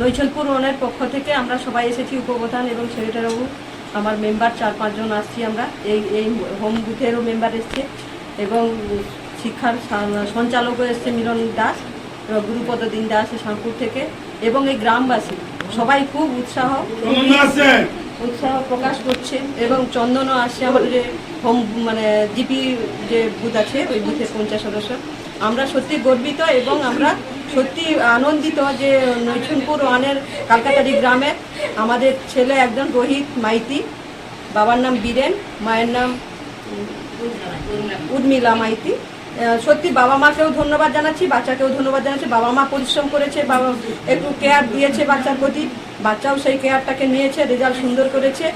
নৈছলপুর ওয়ানের পক্ষ থেকে আমরা সবাই এসেছি উপপ্রধান এবং সেক্রেটারিবাবু আমার মেম্বার চার পাঁচজন আসছি আমরা। এই এই হোম বুথেরও মেম্বার এসছে এবং শিক্ষার সঞ্চালকও এসছে মিলন দাস এবং গুরুপদ দিন দাস শামপুর থেকে এবং এই গ্রামবাসী। সবাই খুব উৎসাহ উৎসাহ প্রকাশ করছে এবং চন্দনও আসছে আমাদের হোম মানে জিপি যে বুথ আছে, ওই বুথের পঞ্চাশ সদস্য। আমরা সত্যি গর্বিত এবং আমরা সত্যি আনন্দিত যে নৈছুনপুর ওয়ানের কালকাতারি গ্রামে আমাদের ছেলে একজন রোহিত মাইতি, বাবার নাম বীরেন, মায়ের নাম উর্মিলা মাইতি। সত্যি বাবা মাকেও ধন্যবাদ জানাচ্ছি, বাচ্চাকেও ধন্যবাদ জানাচ্ছি। বাবা মা পরিশ্রম করেছে, বাবা একটু কেয়ার দিয়েছে বাচ্চার প্রতি। বাচ্চাও সেই কেয়ারটাকে নিয়েছে, রেজাল্ট সুন্দর করেছে।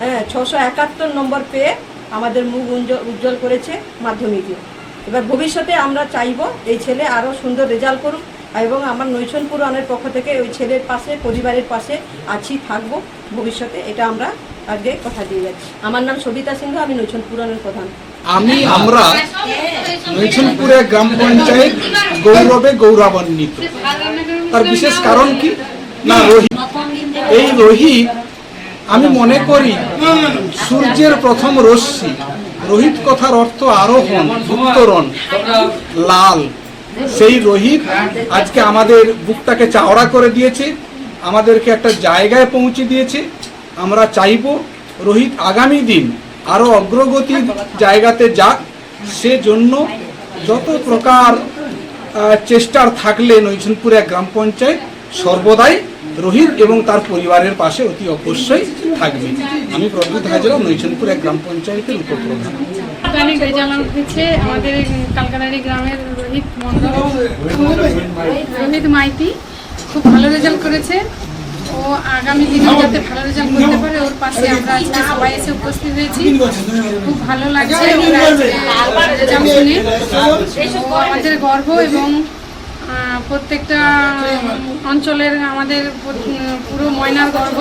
হ্যাঁ ছশো একাত্তর নম্বর পেয়ে আমাদের মুখ উজ্জ্বল- করেছে মাধ্যমিকে। এবার ভবিষ্যতে আমরা চাইব এই ছেলে আরও সুন্দর রেজাল্ট করুক এবং আমার নৈশন পুরাণের পক্ষ থেকে ওই ছেলের পাশে, পরিবারের পাশে আছি, থাকব ভবিষ্যতে। এটা আমরা আজকে কথা দিয়ে যাচ্ছি। আমার নাম সবিতা সিংহ, আমি নৈশন পুরাণের প্রধান। আমি আমরা নৈছনপুরে গ্রাম পঞ্চায়েত গৌরবে গৌরবান্বিত। তার বিশেষ কারণ কি? না, রোহিত। এই রোহিত আমি মনে করি সূর্যের প্রথম রশ্মি, রোহিত কথার অর্থ আরোহণ উত্তরণ লাল। সেই রোহিত আজকে আমাদের বুকটাকে চাওড়া করে দিয়েছে, আমাদেরকে একটা জায়গায় পৌঁছে দিয়েছে, আমরা চাইব রোহিত আগামী দিন আরও অগ্রগতির জায়গাতে যাক, সেজন্য যত প্রকার চেষ্টার থাকলে নৈছনপুরে গ্রাম পঞ্চায়েত, সর্বদাই রোহিত এবং তার পরিবারের পাশে অতি অবশ্যই থাকবে। আমি প্রদ্যুৎ হাজরা নৈছনপুর এক গ্রাম পঞ্চায়েতের উপপ্রধান। আমাদের গ্রামের মাইতি খুব ভালো রেজাল্ট করেছে। ও আগামী দিনে যাতে ভালো রেজাল্ট করতে পারে, ওর পাশে আমরা সবাই এসে উপস্থিত হয়েছি। খুব ভালো লাগছে। রেজাল্ট শুনে আমাদের গর্ব এবং প্রত্যেকটা অঞ্চলের আমাদের পুরো ময়নার গর্ব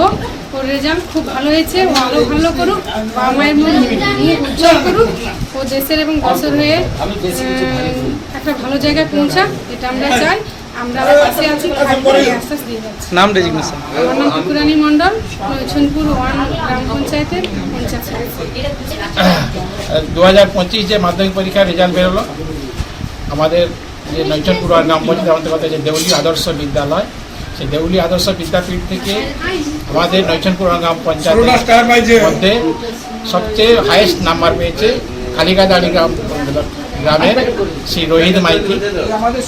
ওর রেজাল্ট খুব ভালো হয়েছে ও আরও ভালো করুক বাবা মায়ের মুখ মুখ উজ্জ্বল করুক ও দেশের এবং দেশের হয়ে একটা ভালো জায়গায় পৌঁছাক এটা আমরা চাই। আমরা পাশে আছি আশ্বাস দিয়ে যাচ্ছি। নাম রেজিগনেশন। আমার নাম টুকুরানী মণ্ডল নৈছনপুর ওয়ান গ্রাম পঞ্চায়েতের পঞ্চায়েত দু হাজার পঁচিশ যে মাধ্যমিক পরীক্ষার রেজাল্ট বেরোলো। আমাদের যে নৈচনপুর গ্রাম পঞ্চায়েত অন্তর্গত যে দেউলি আদর্শ বিদ্যালয় সেই দেউলি আদর্শ বিদ্যাপীঠ থেকে আমাদের নৈচনপুর গ্রাম পঞ্চায়েতের মধ্যে সবচেয়ে হাইয়েস্ট নাম্বার পেয়েছে কালিকাদাড়ি গ্রাম গ্রামের শ্রী রোহিত মাইতি। আমাদের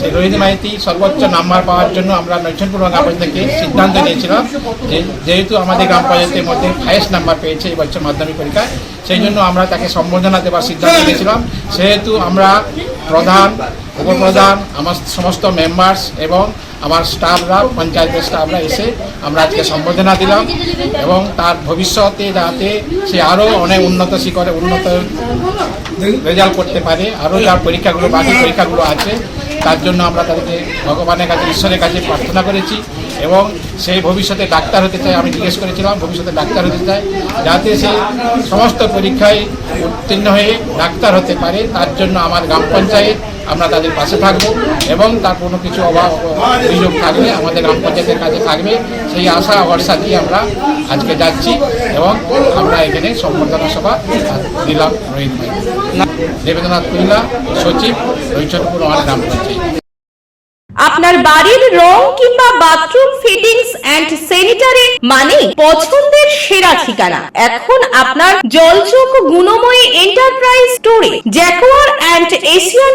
সেই রোহিত মাইতি সর্বোচ্চ নাম্বার পাওয়ার জন্য আমরা নৈচনপুর গ্রাম পঞ্চায়েত থেকে সিদ্ধান্ত নিয়েছিলাম যে যেহেতু আমাদের গ্রাম পঞ্চায়েতের মধ্যে হায়েস্ট নাম্বার পেয়েছে এই বছর মাধ্যমিক পরীক্ষায় সেই জন্য আমরা তাকে সম্বোধনা দেওয়ার সিদ্ধান্ত নিয়েছিলাম। সেহেতু আমরা প্রধান, উপপ্রধান, আমার সমস্ত মেম্বার্স এবং আমার স্টাফরা পঞ্চায়েতের স্টাফরা এসে আমরা আজকে সম্বোধনা দিলাম এবং তার ভবিষ্যতে যাতে সে আরও অনেক উন্নত শিখরে, উন্নত রেজাল্ট করতে পারে আরও যার পরীক্ষাগুলো বাকি পরীক্ষাগুলো আছে তার জন্য আমরা তাদেরকে ভগবানের কাছে, ঈশ্বরের কাছে প্রার্থনা করেছি এবং সেই ভবিষ্যতে ডাক্তার হতে চায় আমি জিজ্ঞেস করেছিলাম, ভবিষ্যতে ডাক্তার হতে চায় যাতে সে সমস্ত পরীক্ষায় উত্তীর্ণ হয়ে ডাক্তার হতে পারে, তার জন্য আমার গ্রাম পঞ্চায়েত, আমরা তাদের পাশে থাকব এবং তার কোনো কিছু অভাব অভিযোগ থাকলে আমাদের গ্রাম পঞ্চায়েতের কাছে থাকবে। সেই আশা, ভরসা দিয়ে আমরা আজকে যাচ্ছি এবং আমরা এখানে সম্বর্ধনা সভা দিলাম রোহিত ভাই। দেবেন্দ্রনাথ কুল্লা সচিব রৈচনপুর আমার গ্রাম পঞ্চায়েত। আপনার বাড়ির রং কিংবা বাথরুম ফিটিংস এন্ড স্যানিটারি মানে পছন্দের সেরা ঠিকানা। এখন আপনার জলচোখ গুণময়ী এন্টারপ্রাইজ স্টোরে জ্যাকোয়ার এন্ড এশিয়ান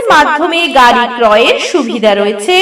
ফাইন্যান্সের মাধ্যমে গাড়ি ক্রয়ের সুবিধা রয়েছে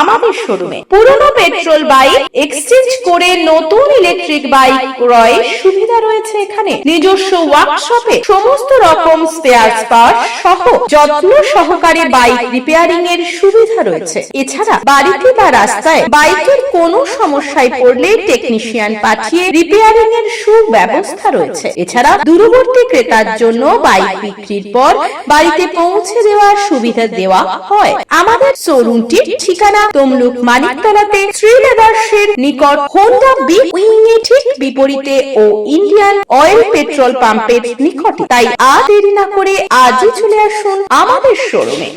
আমাদের শোরুমে। পুরনো পেট্রোল বাইক এক্সচেঞ্জ করে নতুন ইলেকট্রিক বাইক ক্রয়ের সুবিধা রয়েছে এখানে। নিজস্ব ওয়ার্কশপে সমস্ত রকম স্পেয়ার পার্ট সহ যত্ন সহকারে বাইক রিপেয়ারিং এর সুবিধা রয়েছে। এছাড়া বাড়িতে বা রাস্তায় বাইকের কোনো সমস্যায় পড়লে টেকনিশিয়ান পাঠিয়ে রিপেয়ারিং এর সুব্যবস্থা রয়েছে। এছাড়া দূরবর্তী ক্রেতার জন্য বাইক বিক্রির পর বাড়িতে পৌঁছে দেওয়ার সুবিধা দেওয়া হয়। আমাদের শোরুমটির ঠিকানা তমলুক মানিকতলাতে শ্রীলেদার্সের নিকট হোন্ডা বি উইং ঠিক বিপরীতে ও ইন্ডিয়ান অয়েল পেট্রোল পাম্পের নিকটে। তাই আর দেরি না করে আজই চলে আসুন আমাদের শোরুমে